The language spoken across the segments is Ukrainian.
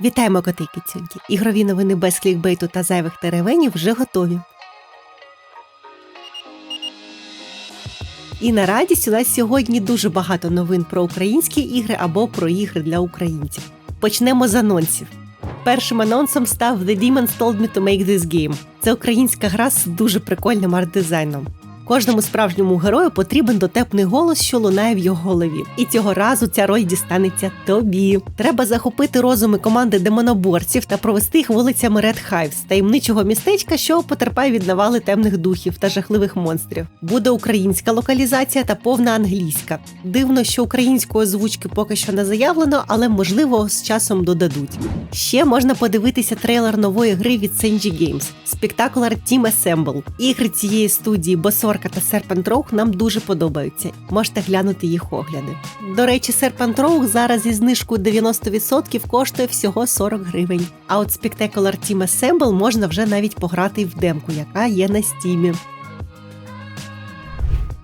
Вітаємо коти кицюньки! Ігрові новини без клікбейту та зайвих теревенів вже готові. І на радість у нас сьогодні дуже багато новин про українські ігри або про ігри для українців. Почнемо з анонсів. Першим анонсом став The Demons Told Me to Make This Game. Це українська гра з дуже прикольним арт-дизайном. Кожному справжньому герою потрібен дотепний голос, що лунає в його голові. І цього разу ця роль дістанеться тобі. Треба захопити розуми команди демоноборців та провести їх вулицями Red Hive з таємничого містечка, що потерпає від навали темних духів та жахливих монстрів. Буде українська локалізація та повна англійська. Дивно, що української озвучки поки що не заявлено, але можливо з часом додадуть. Ще можна подивитися трейлер нової гри від Senji Games Spectacular Team Assemble. Ігри цієї студії Босорка та Serpent Rogue нам дуже подобаються. Можете глянути їх огляди. До речі, Serpent Rogue зараз зі знижкою 90% коштує всього 40 гривень. А от Spectacular Team Assemble можна вже навіть пограти в демку, яка є на стімі.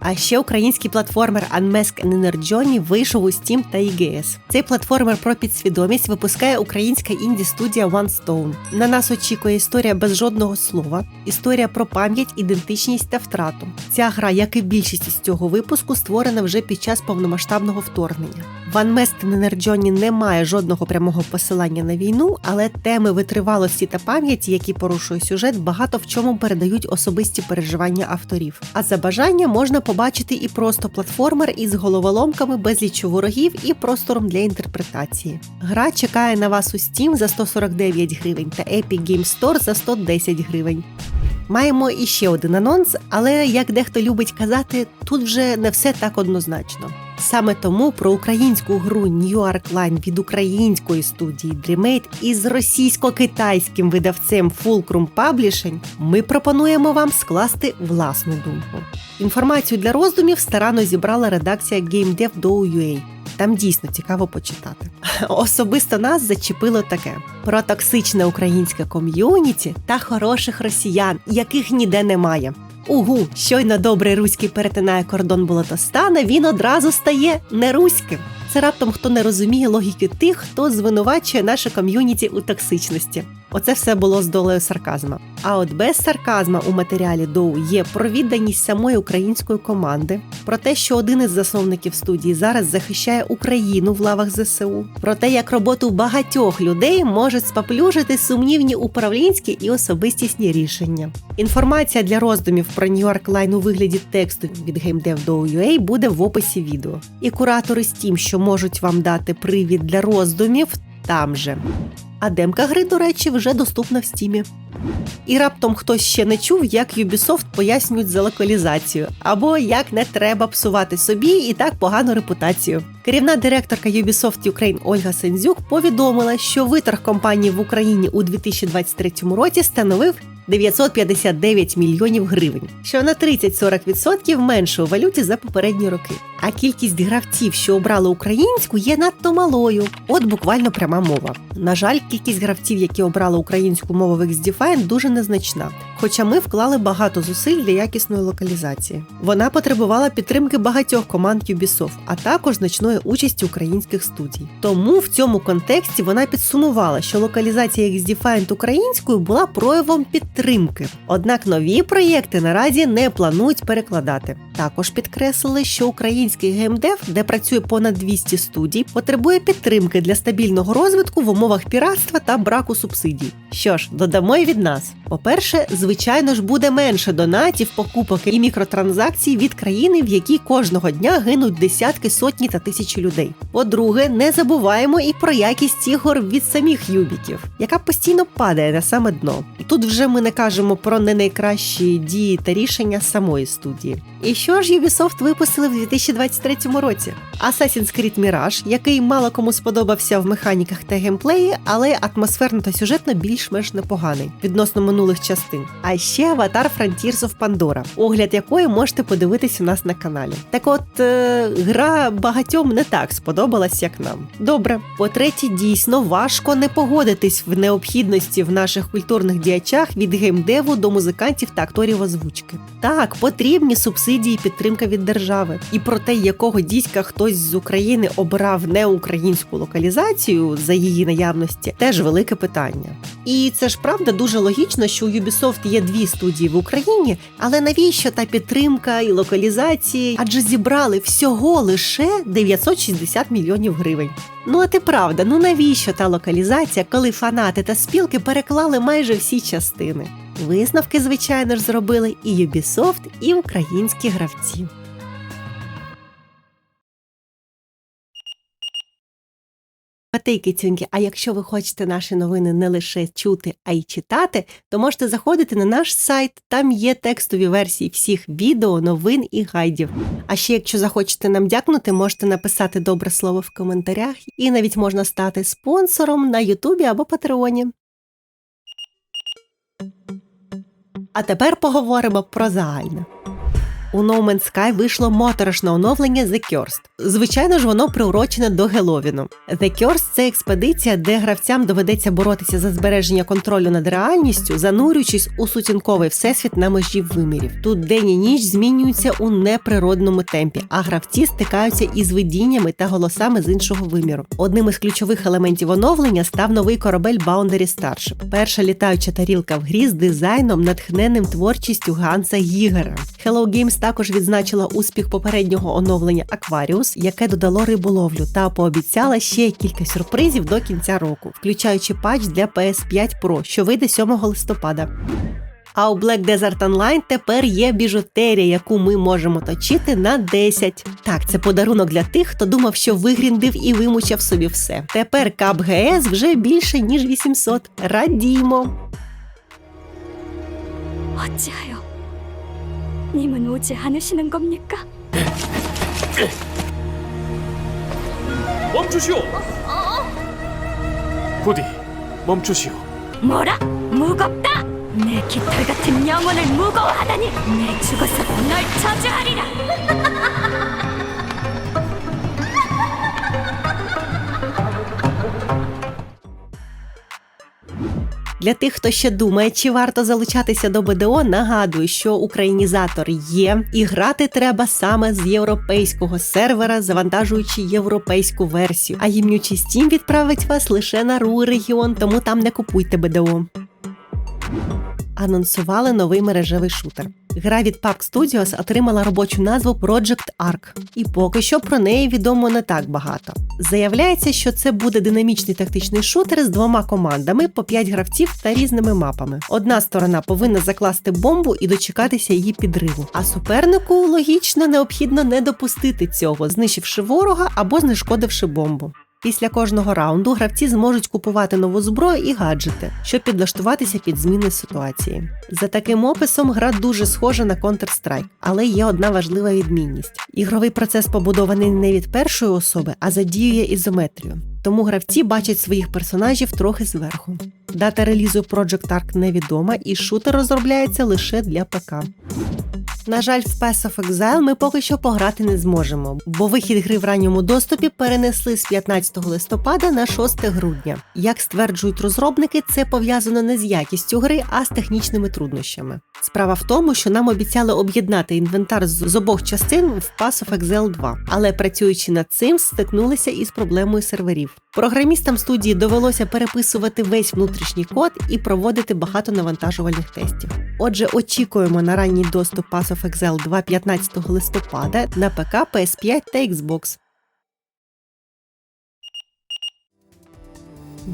А ще український платформер Unmask Energy вийшов у Steam та EGS. Цей платформер про підсвідомість випускає українська інді-студія One Stone. На нас очікує історія без жодного слова, історія про пам'ять, ідентичність та втрату. Ця гра, як і більшість із цього випуску, створена вже під час повномасштабного вторгнення. В Energy немає жодного прямого посилання на війну, але теми витривалості та пам'яті, які порушує сюжет, багато в чому передають особисті переживання авторів. А за бажання можна побачити і просто платформер із головоломками, безліччю ворогів і простором для інтерпретації. Гра чекає на вас у Steam за 149 гривень та Epic Games Store за 110 гривень. Маємо іще один анонс, але як дехто любить казати, тут вже не все так однозначно. Саме тому про українську гру New York Line від української студії Dreamate із російсько-китайським видавцем Fulcrum Publishing ми пропонуємо вам скласти власну думку. Інформацію для роздумів старанно зібрала редакція GameDev.ua. Там дійсно цікаво почитати. Особисто нас зачепило таке: про токсичне українське ком'юніті та хороших росіян, яких ніде немає. Угу, щойно добрий руський перетинає кордон Болотостана, він одразу стає неруським. Це раптом хто не розуміє логіки тих, хто звинувачує наше ком'юніті у токсичності. Оце все було з долею сарказма. А от без сарказма у матеріалі Доу є про відданість самої української команди, про те, що один із засновників студії зараз захищає Україну в лавах ЗСУ, про те, як роботу багатьох людей можуть споплюжити сумнівні управлінські і особистісні рішення. Інформація для роздумів про York Line у вигляді тексту від GameDev.ua буде в описі відео. І куратори Steam, що можуть вам дати привід для роздумів, там же. А демка гри, до речі, вже доступна в стімі. І раптом хтось ще не чув, як Ubisoft пояснюють за локалізацію, або як не треба псувати собі і так погану репутацію. Керівна директорка Ubisoft Ukraine Ольга Сензюк повідомила, що виторг компанії в Україні у 2023 році становив 959 мільйонів гривень, що на 30-40% менше у валюті за попередні роки. А кількість гравців, що обрали українську, є надто малою. От буквально пряма мова. На жаль, кількість гравців, які обрали українську мову в XDefiant, дуже незначна. Хоча ми вклали багато зусиль для якісної локалізації. Вона потребувала підтримки багатьох команд Ubisoft, а також значної участі українських студій. Тому в цьому контексті вона підсумувала, що локалізація XDefiant українською була проявом підтримки. Однак нові проєкти наразі не планують перекладати. Також підкреслили, що український геймдев, де працює понад 200 студій, потребує підтримки для стабільного розвитку в умовах піратства та браку субсидій. Що ж, додамо й від нас. По-перше, звичайно ж буде менше донатів, покупок і мікротранзакцій від країни, в якій кожного дня гинуть десятки, сотні та тисячі людей. По-друге, не забуваємо і про якість ігор від самих юбіків, яка постійно падає на саме дно. Тут вже ми не кажемо про не найкращі дії та рішення самої студії. І що ж Ubisoft випустили в 2023 році? Assassin's Creed Mirage, який мало кому сподобався в механіках та геймплеї, але атмосферно та сюжетно більш-менш непоганий відносно минулих частин. А ще Avatar Frontiers of Pandora, огляд якої можете подивитись у нас на каналі. Так от е, гра багатьом не так сподобалась, як нам. Добре, по-третє, дійсно важко не погодитись в необхідності в наших культурних діячах від геймдеву до музикантів та акторів озвучки. Так, потрібні субсидії і підтримка від держави. І проте те, якого дідька хтось з України обрав не українську локалізацію за її наявності, теж велике питання. І це ж правда дуже логічно, що у Ubisoft є дві студії в Україні, але навіщо та підтримка і локалізації? Адже зібрали всього лише 960 мільйонів гривень. Ну а ти правда, ну навіщо та локалізація, коли фанати та спілки переклали майже всі частини? Висновки, звичайно ж, зробили і Ubisoft, і українські гравці. Матейки цюньки, а якщо ви хочете наші новини не лише чути, а й читати, то можете заходити на наш сайт. Там є текстові версії всіх відео, новин і гайдів. А ще, якщо захочете нам дякнути, можете написати добре слово в коментарях, і навіть можна стати спонсором на Ютубі або Патреоні. А тепер поговоримо про загальне. У No Man's Sky вийшло моторошне оновлення The Cursed. Звичайно ж, воно приурочене до Геловіну. The Cursed – це експедиція, де гравцям доведеться боротися за збереження контролю над реальністю, занурюючись у сутінковий всесвіт на межі вимірів. Тут день і ніч змінюються у неприродному темпі, а гравці стикаються із видіннями та голосами з іншого виміру. Одним із ключових елементів оновлення став новий корабель Boundary Starship. Перша літаюча тарілка в грі з дизайном, натхненним творчістю Ганса Гігера. Hello Games також відзначила успіх попереднього оновлення Aquarius, яке додало риболовлю та пообіцяла ще кілька сюрпризів до кінця року, включаючи патч для PS5 Pro, що вийде 7 листопада. А у Black Desert Online тепер є біжутерія, яку ми можемо точити на 10. Так, це подарунок для тих, хто думав, що вигріндив і вимучав собі все. Тепер кап ГС вже більше ніж 800. Радімо! 님은 오지 않으시는 겁니까? 멈추시오. 부디 멈추시오. 뭐라? 무겁다! 내 깃털 같은 영혼을 무거워하다니 내 죽어서 널 저주하리라! Для тих, хто ще думає, чи варто залучатися до БДО, нагадую, що українізатор є, і грати треба саме з європейського сервера, завантажуючи європейську версію. А їмнючий Steam відправить вас лише на РУ регіон, тому там не купуйте БДО. Анонсували новий мережевий шутер. Гра від Park Studios отримала робочу назву Project Ark, і поки що про неї відомо не так багато. Заявляється, що це буде динамічний тактичний шутер з двома командами по 5 гравців та різними мапами. Одна сторона повинна закласти бомбу і дочекатися її підриву, а супернику логічно необхідно не допустити цього, знищивши ворога або знешкодивши бомбу. Після кожного раунду гравці зможуть купувати нову зброю і гаджети, щоб підлаштуватися під зміни ситуації. За таким описом гра дуже схожа на Counter-Strike, але є одна важлива відмінність: ігровий процес побудований не від першої особи, а задіює ізометрію. Тому гравці бачать своїх персонажів трохи зверху. Дата релізу Project Ark невідома, і шутер розробляється лише для ПК. На жаль, в Pass of Exile ми поки що пограти не зможемо, бо вихід гри в ранньому доступі перенесли з 15 листопада на 6 грудня. Як стверджують розробники, це пов'язано не з якістю гри, а з технічними труднощами. Справа в тому, що нам обіцяли об'єднати інвентар з обох частин в Pass of Exile 2, але працюючи над цим, стикнулися із проблемою серверів. Програмістам студії довелося переписувати весь внутрішній код і проводити багато навантажувальних тестів. Отже, очікуємо на ранній доступ Pass of Exile 2 15 листопада на ПК, PS5 та Xbox.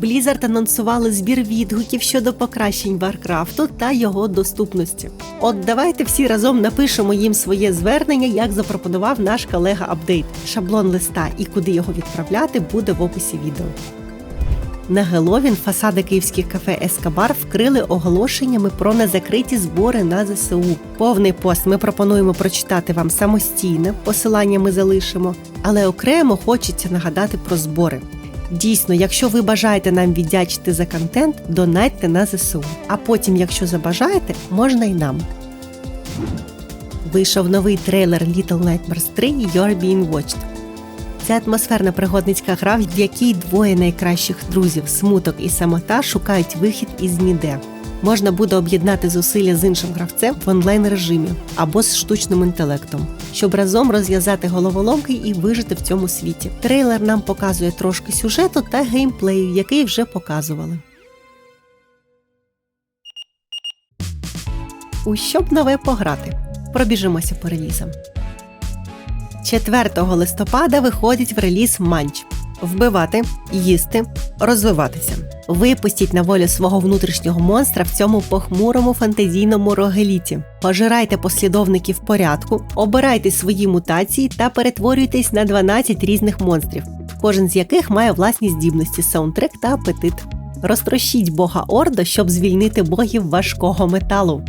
Blizzard анонсували збір відгуків щодо покращень Варкрафту та його доступності. От давайте всі разом напишемо їм своє звернення, як запропонував наш колега Апдейт. Шаблон листа і куди його відправляти буде в описі відео. На Геловін фасади київських кафе Ескабар вкрили оголошеннями про незакриті збори на ЗСУ. Повний пост ми пропонуємо прочитати вам самостійно, посилання ми залишимо, але окремо хочеться нагадати про збори. Дійсно, якщо ви бажаєте нам віддячити за контент, донатьте на ЗСУ. А потім, якщо забажаєте, можна й нам. Вийшов новий трейлер Little Nightmares 3 You're Being Watched. Це атмосферна пригодницька гра, в якій двоє найкращих друзів смуток і самота шукають вихід із ніде. Можна буде об'єднати зусилля з іншим гравцем в онлайн режимі або з штучним інтелектом, щоб разом розв'язати головоломки і вижити в цьому світі. Трейлер нам показує трошки сюжету та геймплею, який вже показували. У що б нове пограти? Пробіжимося по релізам. 4 листопада виходить в реліз Манч. Вбивати, їсти, розвиватися. Випустіть на волю свого внутрішнього монстра в цьому похмурому фантазійному рогеліті. Пожирайте послідовників порядку, обирайте свої мутації та перетворюйтесь на 12 різних монстрів, кожен з яких має власні здібності, саундтрек та апетит. Розтрощіть бога Ордо, щоб звільнити богів важкого металу.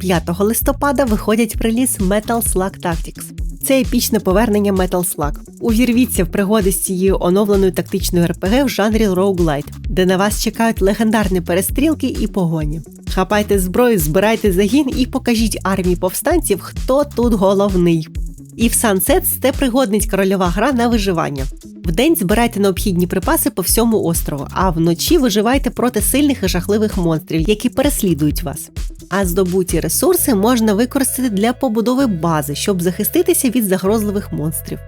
5 листопада виходять в реліз Metal Slug Tactics. Це епічне повернення Metal Slug. Увірвіться в пригоди з цією оновленою тактичною РПГ в жанрі Roguelite, де на вас чекають легендарні перестрілки і погоні. Хапайте зброю, збирайте загін і покажіть армії повстанців, хто тут головний. І в Sunsets – це пригодницька рольова гра на виживання. Вдень збирайте необхідні припаси по всьому острову, а вночі виживайте проти сильних і жахливих монстрів, які переслідують вас. А здобуті ресурси можна використати для побудови бази, щоб захиститися від загрозливих монстрів.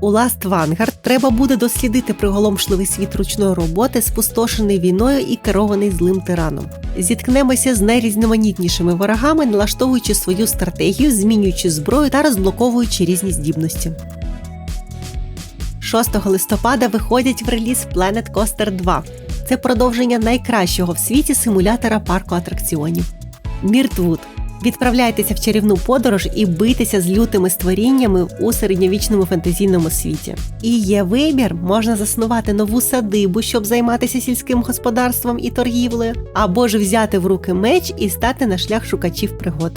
У Last Vanguard треба буде дослідити приголомшливий світ ручної роботи, спустошений війною і керований злим тираном. Зіткнемося з найрізноманітнішими ворогами, налаштовуючи свою стратегію, змінюючи зброю та розблоковуючи різні здібності. 6 листопада виходять в реліз Planet Coaster 2. Це продовження найкращого в світі симулятора парку атракціонів. Міртвуд. Відправляйтеся в чарівну подорож і бийтеся з лютими створіннями у середньовічному фентезійному світі. І є вибір, можна заснувати нову садибу, щоб займатися сільським господарством і торгівлею, або ж взяти в руки меч і стати на шлях шукачів пригод.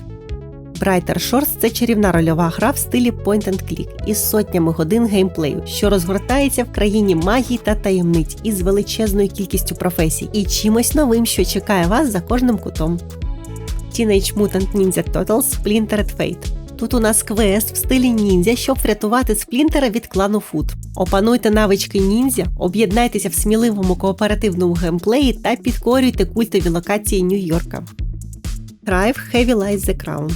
Brighter Shores – це чарівна рольова гра в стилі point and click із сотнями годин геймплею, що розгортається в країні магії та таємниць із величезною кількістю професій і чимось новим, що чекає вас за кожним кутом. Teenage Mutant Ninja Turtles Splintered Fate. Тут у нас квест в стилі ніндзя, щоб врятувати сплінтера від клану Фуд. Опануйте навички ніндзя, об'єднайтеся в сміливому кооперативному геймплеї та підкорюйте культові локації Нью-Йорка. Drive Heavy Lies the Crown.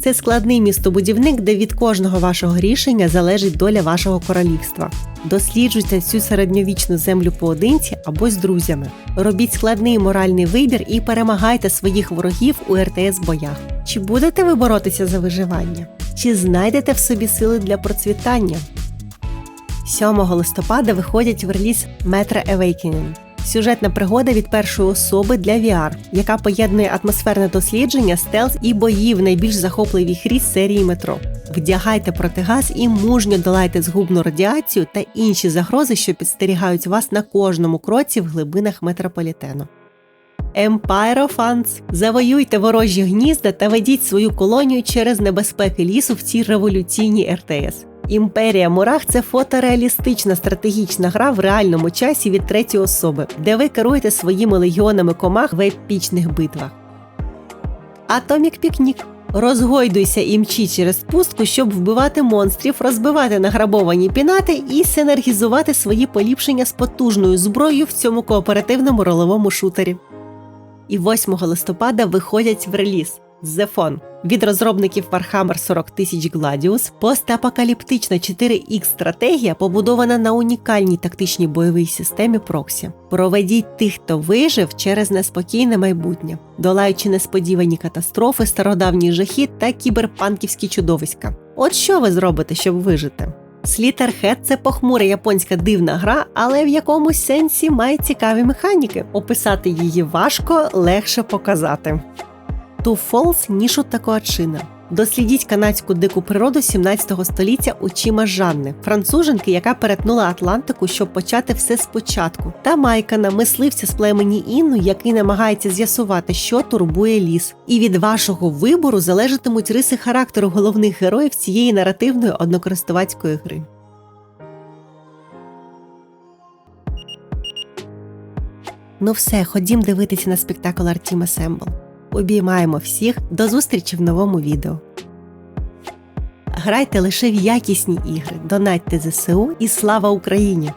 Це складний містобудівник, де від кожного вашого рішення залежить доля вашого королівства. Досліджуйте цю середньовічну землю поодинці або з друзями. Робіть складний моральний вибір і перемагайте своїх ворогів у РТС боях. Чи будете ви боротися за виживання? Чи знайдете в собі сили для процвітання? 7 листопада виходять в реліз Metro Awakening. Сюжетна пригода від першої особи для VR, яка поєднує атмосферне дослідження, стелс і бої в найбільш захопливій грі з серії метро. Вдягайте протигаз і мужньо долайте згубну радіацію та інші загрози, що підстерігають вас на кожному кроці в глибинах метрополітену. Empire of Ants. Завоюйте ворожі гнізда та ведіть свою колонію через небезпеки лісу в цій революційній РТС. Імперія Мурах це фотореалістична стратегічна гра в реальному часі від третьої особи, де ви керуєте своїми легіонами комах в епічних битвах. Атомік Пікнік. Розгойдуйся і мчи через пустку, щоб вбивати монстрів, розбивати награбовані пінати і синергізувати свої поліпшення з потужною зброєю в цьому кооперативному ролевому шутері. І 8 листопада виходять в реліз Zefon від розробників Warhammer 40 тисяч Gladius постапокаліптична 4X стратегія побудована на унікальній тактичній бойовій системі Проксі. Проведіть тих, хто вижив через неспокійне майбутнє, долаючи несподівані катастрофи, стародавні жахи та кіберпанківські чудовиська. От що ви зробите, щоб вижити? Slitterhead – це похмура японська дивна гра, але в якомусь сенсі має цікаві механіки. Описати її важко, легше показати. Two Falls – нішу Коачина. Дослідіть канадську дику природу 17 століття очима Жанни, француженки, яка перетнула Атлантику, щоб почати все спочатку, та Майкана, мисливця з племені Інну, який намагається з'ясувати, що турбує ліс. І від вашого вибору залежатимуть риси характеру головних героїв цієї наративної однокористувацької гри. Ну все, ходім дивитися на спектакль Team Assemble. Обіймаємо всіх до зустрічі в новому відео. Грайте лише в якісні ігри, донатьте ЗСУ і слава Україні!